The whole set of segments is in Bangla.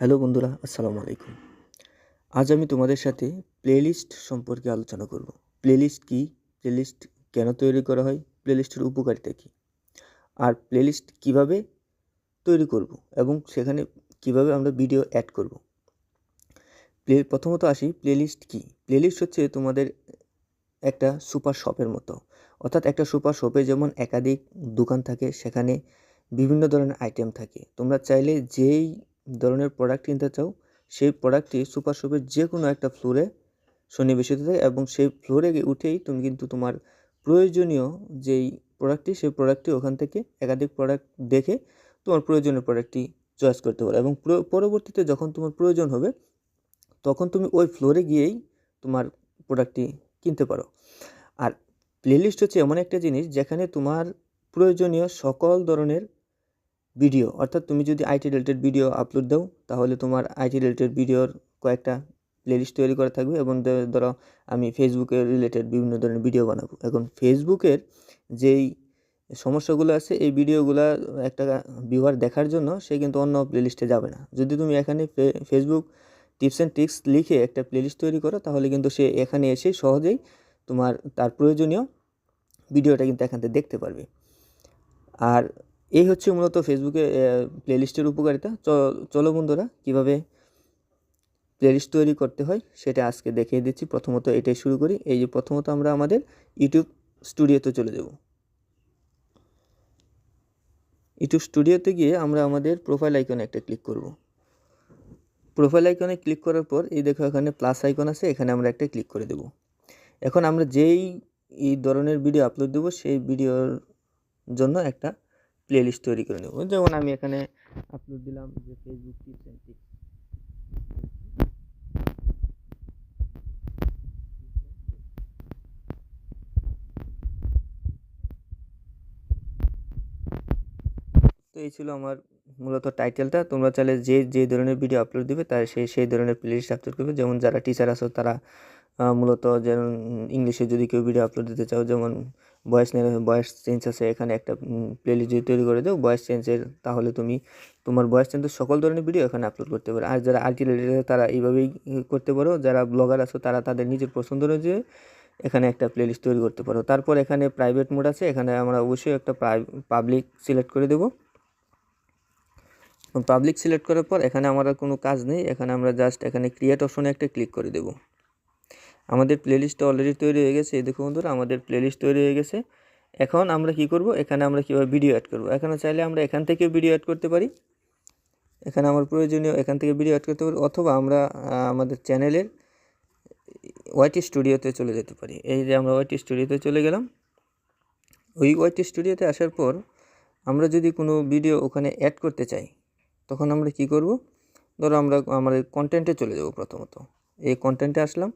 হ্যালো বন্ধুরা, আসসালামু আলাইকুম। আজ আমি তোমাদের সাথে প্লেলিস্ট সম্পর্কে আলোচনা করব। প্লেলিস্ট কী? প্লেলিস্ট কেন তৈরি করা হয়? প্লেলিস্টের উপকারিতা কী? আর প্লেলিস্ট কীভাবে তৈরি করব এবং সেখানে কীভাবে আমরা ভিডিও অ্যাড করব? প্লে, প্রথমত আসি, প্লেলিস্ট কী? প্লেলিস্ট হচ্ছে তোমাদের একটা সুপার শপের মতো। অর্থাৎ একটা সুপার শপে যেমন একাধিক দোকান থাকে, সেখানে বিভিন্ন ধরনের আইটেম থাকে। তোমরা চাইলে যেই ধরনের প্রোডাক্ট কিনতে চাও, সেই প্রোডাক্টটি সুপার শপের যে কোনো একটা ফ্লোরে সন্নিবেশিত থাকে এবং সেই ফ্লোরে উঠেই তুমি কিন্তু তোমার প্রয়োজনীয় যেই প্রোডাক্টটি সেই প্রোডাক্টটি ওখান থেকে একাধিক প্রোডাক্ট দেখে তোমার প্রয়োজনীয় প্রোডাক্টটি চয়েস করতে পারো এবং পরবর্তীতে যখন তোমার প্রয়োজন হবে, তখন তুমি ওই ফ্লোরে গিয়েই তোমার প্রোডাক্টটি কিনতে পারো। আর প্লেলিস্ট হচ্ছে এমন একটা জিনিস যেখানে তোমার প্রয়োজনীয় সকল ধরনের ভিডিও অর্থাৎ তুমি যদি আইটি রিলেটেড ভিডিও আপলোড দাও, তাহলে তোমার আইটি রিলেটেড ভিডিওর কয়েকটা প্লেলিস্ট তৈরি করা থাকবে এবং ধরো আমি ফেসবুকের রিলেটেড বিভিন্ন ধরনের ভিডিও বানাবো। এখন ফেসবুকের যেই সমস্যাগুলো আছে, এই ভিডিওগুলো একটা ভিউয়ার দেখার জন্য সে কিন্তু অন্য প্লেলিস্টে যাবে না। যদি তুমি এখানে ফেসবুক টিপস অ্যান্ড ট্রিক্স লিখে একটা প্লেলিস্ট তৈরি করো, তাহলে কিন্তু সে এখানে এসে সহজেই তোমার তার প্রয়োজনীয় ভিডিওটা কিন্তু এখান থেকে দেখতে পারবে। আর এই হচ্ছে মূলত ফেসবুকে প্লেলিস্টের উপকারিতা। চলো বন্ধুরা, কীভাবে প্লেলিস্ট তৈরি করতে হয় সেটা আজকে দেখিয়ে দিচ্ছি। প্রথমত এটাই শুরু করি। এই যে প্রথমত আমরা আমাদের ইউটিউব স্টুডিওতে চলে যাব। ইউটিউব স্টুডিওতে গিয়ে আমরা আমাদের প্রোফাইল আইকনে একটা ক্লিক করব। প্রোফাইল আইকনে ক্লিক করার পর, এই দেখো এখানে প্লাস আইকন আছে, এখানে আমরা একটা ক্লিক করে দেব। এখন আমরা যেই, এই ধরনের ভিডিও আপলোড দেবো, সেই ভিডিওর জন্য একটা প্লেলিস্ট তৈরি করে নেব। যেমন আমি এখানে আপলোড দিলাম যে ফেসবুক টিপস অ্যান্ড তো এই ছিল আমার মূলত টাইটেলটা তোমরা চাইলে যে যে ধরনের ভিডিও আপলোড দিবে, তার সেই সেই ধরনের প্লেলিস্ট আপলোড করবে। যেমন যারা টিচার আছো, তারা মূলত যেমন ইংলিশে যদি কেউ ভিডিও আপলোড দিতে চাও, যেমন ভয়েস ভয়েস চেঞ্জ আছে, এখানে একটা প্লেলিস্ট যদি তৈরি করে দাও ভয়েস চেঞ্জের তাহলে তুমি, তোমার ভয়েস চেঞ্জের সকল ধরনের ভিডিও এখানে আপলোড করতে পারো। আর যারা আর্টি রিলেটেড তারা এইভাবেই করতে পারো। যারা ব্লগার আছো, তারা তাদের নিজের পছন্দ অনুযায়ী এখানে একটা প্লেলিস্ট তৈরি করতে পারো। তারপর এখানে প্রাইভেট মোড আছে, এখানে আমরা অবশ্যই একটা পাবলিক সিলেক্ট করে দেবো। পাবলিক সিলেক্ট করার পর এখানে আমার কোনো কাজ নেই। এখানে আমরা জাস্ট এখানে ক্রিয়েট অপশনে একটা ক্লিক করে দেবো। আমাদের প্লেলিস্টটা অলরেডি তৈরি হয়ে গেছে। এই দেখুন বন্ধুরা, আমাদের প্লেলিস্ট তৈরি হয়ে গেছে। এখন আমরা কি করব? এখানে আমরা কীভাবে ভিডিও অ্যাড করব? এখানে চাইলে আমরা এখান থেকে ভিডিও অ্যাড করতে পারি। এখানে আমার প্রয়োজনীয় এখান থেকে ভিডিও অ্যাড করতে পারি, অথবা আমরা আমাদের চ্যানেলের ওয়াইটি স্টুডিওতে চলে যেতে পারি। এই যে আমরা ওয়াইটি স্টুডিওতে চলে গেলাম। ওই ওয়াইটি স্টুডিওতে আসার পর আমরা যদি কোনো ভিডিও ওখানে অ্যাড করতে চাই, তখন আমরা কি করব? ধরো আমরা আমাদের কন্টেন্টে চলে যাব প্রথমত। এই কন্টেন্টে আসলাম।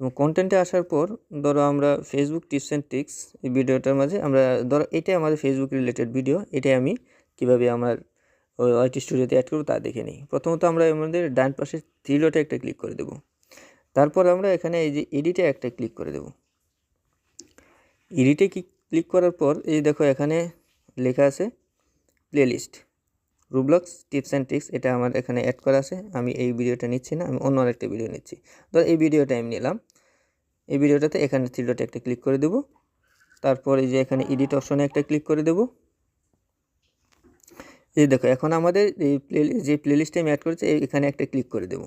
এবং কন্টেন্টে আসার পর, ধরো আমরা ফেসবুক টিপস অ্যান্ড ট্রিক্স এই ভিডিওটার মাঝে আমরা, ধরো এটাই আমাদের ফেসবুক রিলেটেড ভিডিও এটাই আমি কীভাবে আমার ওয়াইটি স্টুডিওতে অ্যাড করব তা দেখে নিই। প্রথমত আমরা আমাদের ডান পাশে থ্রি ডটে একটা ক্লিক করে দেবো। তারপর আমরা এখানে এই যে এডিটে একটা ক্লিক করে দেবো। এডিটে ক্লিক করার পর, এই দেখো এখানে লেখা আছে playlist Roblox tips and tricks এটা আমার এখানে অ্যাড করা আছে। আমি এই ভিডিওটা নিচ্ছি না, আমি অন্য আরেকটা ভিডিও নিচ্ছি। ধর এই ভিডিওটা আমি নিলাম। এই ভিডিওটাতে এখানে থ্রি ডটে একটা ক্লিক করে দেবো। তারপর এই যে এখানে এডিট অপশনে একটা ক্লিক করে দেবো। এই দেখো, এখন আমাদের এই প্লে যে প্লে প্লেলিস্টে আমি অ্যাড করেছি এখানে একটা ক্লিক করে দেবো।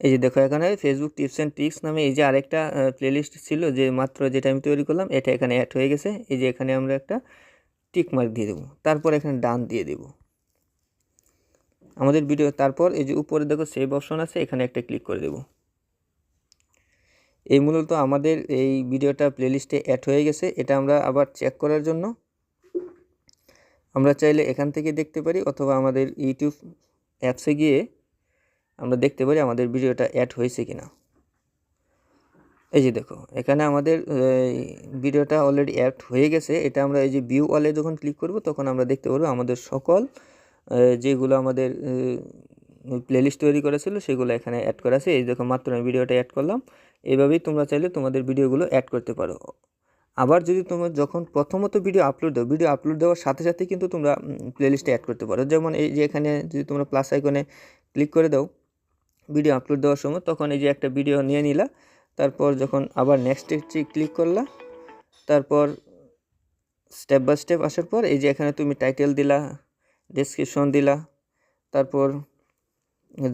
এই যে দেখো, এখানে ফেসবুক টিপস অ্যান্ড ট্রিক্স নামে এই যে আরেকটা প্লেলিস্ট ছিল, যে মাত্র যেটা আমি তৈরি করলাম, এটা এখানে অ্যাড হয়ে গেছে। এই যে এখানে আমরা একটা টিক মার্ক দিয়ে দেবো। তারপর এখানে ডান দিয়ে দেবো। আমাদের ভিডিও তারপর এই যে উপরে দেখো সেভ অপশন আছে, এখানে একটা ক্লিক করে দেব। এই মূলত আমাদের এই ভিডিওটা প্লেলিস্টে অ্যাড হয়ে গেছে, এটা আমরা আবার চেক করার জন্য। আমরা চাইলে এখান থেকে দেখতে পারি অথবা আমাদের ইউটিউব অ্যাপসে গিয়ে আমরা দেখতে পারি আমাদের ভিডিওটা অ্যাড হয়েছে কি না এই যে দেখো, এখানে আমাদের ভিডিওটা অলরেডি অ্যাড হয়ে গেছে, এটা আমরা এই যে ভিউ ওয়ালে যখন ক্লিক করব, তখন আমরা দেখতে পারব আমাদের সকল যেগুলো আমাদের প্লেলিস্ট তৈরি করেছিল, সেগুলো এখানে অ্যাড করা আছে। এই দেখো, মাত্র আমি ভিডিওটা অ্যাড করলাম। এইভাবেই তোমরা চাইলে তোমাদের ভিডিওগুলো অ্যাড করতে পারো। আবার যদি তোমরা যখন প্রথমত ভিডিও আপলোড দাও ভিডিও আপলোড দেওয়ার সাথে সাথে কিন্তু তোমরা প্লেলিস্টে অ্যাড করতে পারো। যেমন এই যে এখানে যদি তোমরা প্লাস আইকনে ক্লিক করে দাও ভিডিও আপলোড দেওয়ার সময়, তখন এই যে একটা ভিডিও নিয়ে নিলা। তারপর যখন আবার নেক্সট ক্লিক করলা, তারপর স্টেপ বাই স্টেপ আসার পর এই যে এখানে তুমি টাইটেল দিলা ডেসক্রিপশন দিলা। তারপর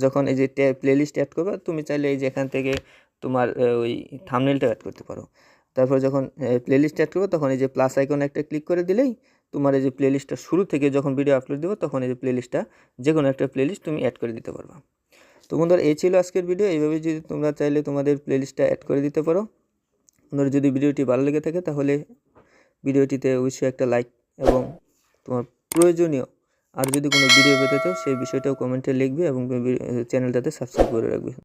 যখন এই যে প্লেলিস্ট অ্যাড করবে, তুমি চাইলে এই যে এখান থেকে তোমার ওই থামনেলটা অ্যাড করতে পারো। তারপর যখন প্লেলিস্ট অ্যাড করবে, তখন এই যে প্লাস আইকন একটা ক্লিক করে দিলেই তোমার এই যে প্লেলিস্টটা শুরু থেকে যখন ভিডিও আপলোড দেবো, তখন এই যে প্লেলিস্টটা যে কোনো একটা প্লেলিস্ট তুমি অ্যাড করে দিতে পারবা। তো বন্ধুরা, এই ছিল আজকের ভিডিও এইভাবে যদি তোমরা চাইলে তোমাদের প্লেলিস্টটা অ্যাড করে দিতে পারো। বন্ধুরা, যদি ভিডিওটি ভালো লেগে থাকে, তাহলে ভিডিওটিতে অবশ্যই একটা লাইক এবং তোমার প্রয়োজনীয় আর যদি কোনো ভিডিও পেতে চাও, সেই বিষয়টাও কমেন্টে লিখবে এবং চ্যানেলটাতে সাবস্ক্রাইব করে রাখবে।